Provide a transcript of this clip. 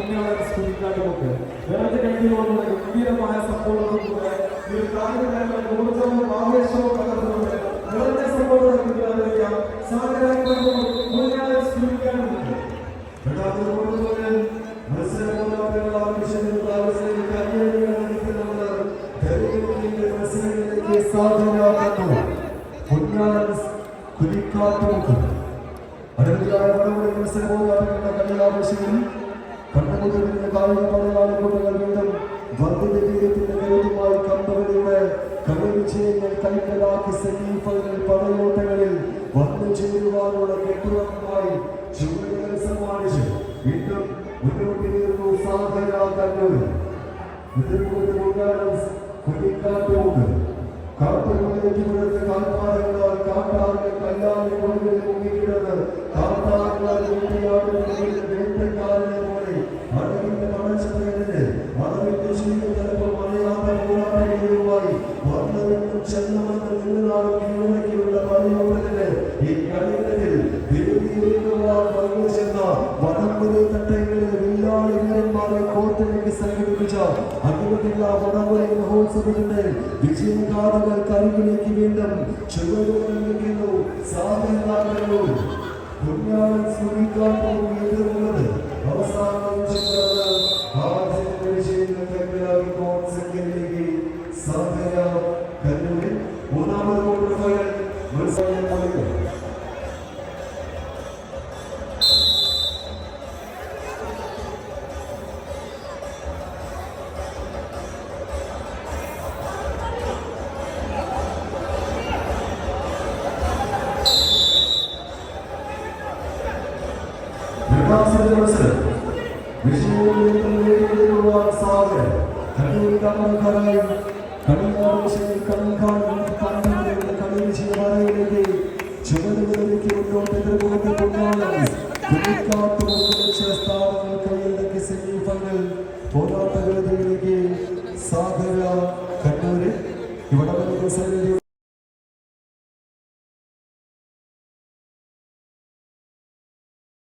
പുണ്യാളൻ സ്കൂളിക്കാട്ടുമൊക്കെ വേറെ കഴിഞ്ഞുകൊണ്ടുള്ള ഗംഭീരമായ സപ്പോർട്ടോടുകൂടെ ഈ ഒരു കാര്യങ്ങളുടെ ഊർജവും ആവേശവും പകർന്നുകൊണ്ട് നിറഞ്ഞ സപ്പോർട്ട് നൽകുന്നതിലേക്ക് സാഗരാത്മകവും പുണ്യാളൻ സ്കൂളിക്കാട്ടുമൊക്കെ അടവിയായ വടമുടി മത്സരപോരാട്ടങ്ങളുടെ കല്യാണാവശ്യങ്ങളിൽ കണ്ടുമുട്ടുന്ന കായിക പടയാളികളുടെ വീണ്ടും വർദ്ധിത വീര്യത്തിന്റെ കരുതുമായി കമ്പനിയുടെ കളി വിജയങ്ങൾ കൈക്കലാക്കി സെമി ഫൈനൽ പടയോട്ടങ്ങളിൽ വന്നു ചേരുവാനുള്ള കെട്ടുറപ്പുമായി ചുവടുകൾ സമ്മാനിച്ച് വീണ്ടും മുന്നോട്ടിരുന്നു സാധന കണ്ണൂർ വടംവലി തട്ടങ്ങളിൽ വില്ലാളി വീരന്മാരെ കോർത്തിലേക്ക് സംഘടിപ്പിച്ച അഖിലത്തില്ല വടംവലി മഹോത്സവത്തിന്റെ വിജയഗാഥകൾ കരികിലേക്ക് വീണ്ടും ചുവടുകളിരിക്കുന്നു സാധനങ്ങൾ പുണ്യാളൻ സ്മരിക്കാൻ പോകും വികാസത്തിന്റെ മത്സരം വിഷയങ്ങളിൽ നേടിയെടുക്കുവാൻ സാധ്യത കണ്ണൂരിക്കാരനായി കളിയാവേശങ്ങളിൽ കളിക്കാൻ കണ്ണൂരിന്റെ കളി വിജയവാരയിലേക്ക് ചുവടുകളിലേക്ക് മുന്നോട്ട് എതിർമുഖത്തെ കൊണ്ടാണ് കുഞ്ഞിക്കാട്ടുമുറിച്ച് സ്ഥാനങ്ങൾ കൈയിലേക്ക് സെമി ഫൈനൽ പോരാട്ട വേദിയിലേക്ക് സാഗര കണ്ണൂര് ഇവിടെ മത്സരം